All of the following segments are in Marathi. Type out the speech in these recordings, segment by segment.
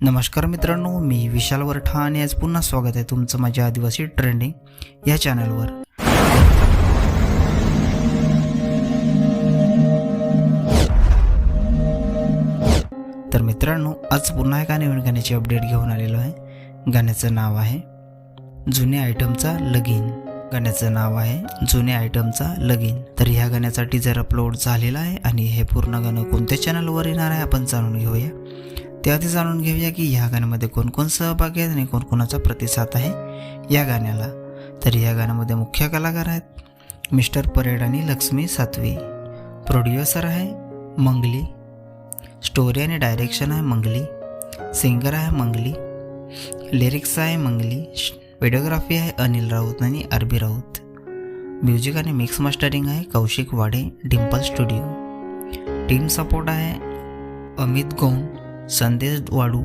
नमस्कार मित्रांनो मी विशाल वरठा आणि आज पुन्हा स्वागत आहे तुमचं माझ्या आदिवासी ट्रेंडिंग या चॅनलवर. तर मित्रांनो आज पुन्हा एका नवीन गाण्याची अपडेट घेऊन आलेलो आहे. गाण्याचं नाव आहे जुन्या आयटमचा लगीन. गाण्याचं नाव आहे जुन्या आयटमचा लगीन. तर ह्या गाण्याचा टीजर अपलोड झालेला आहे आणि हे पूर्ण गाणं कोणत्या चॅनलवर येणार आहे आपण जाणून घेऊया. त्याआधी जाणून घेऊया की ह्या गाण्यामध्ये कोण कोण सहभागी आहेत आणि कोणकोणाचा प्रतिसाद आहे. या गाण्याला. तर या गाण्यामध्ये मुख्य कलाकार आहेत. मिस्टर परेड आणि लक्ष्मी सातवी. प्रोड्युसर आहे मंगली. स्टोरी आणि डायरेक्शन आहे मंगली. सिंगर आहे मंगली. लिरिक्स आहे मंगली. व्हिडिओग्राफी आहे अनिल राऊत आणि अरबी राऊत. म्युझिक आणि मिक्स मास्टरिंग आहे कौशिक वाडे डिम्पल स्टुडिओ. टीम सपोर्ट आहे अमित गोंड. संदेश वाडू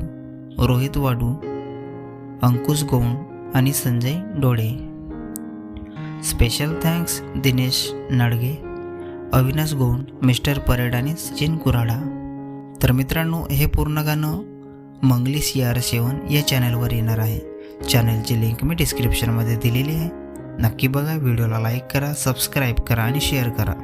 रोहित वाडू अंकुश गोंड आणि Sanjay Dole. Special thanks Dinesh Nadge Avinash Gond mister Parade आणि सचिन कुराडा. तर मित्रांनो हे पूर्ण गाणं मंगली सी आर सेवन या चॅनलवर येणार आहे. चॅनलची लिंक मी डिस्क्रिप्शनमध्ये दिलेली आहे. नक्की बघा व्हिडिओला लाईक करा सबस्क्राईब करा आणि शेअर करा.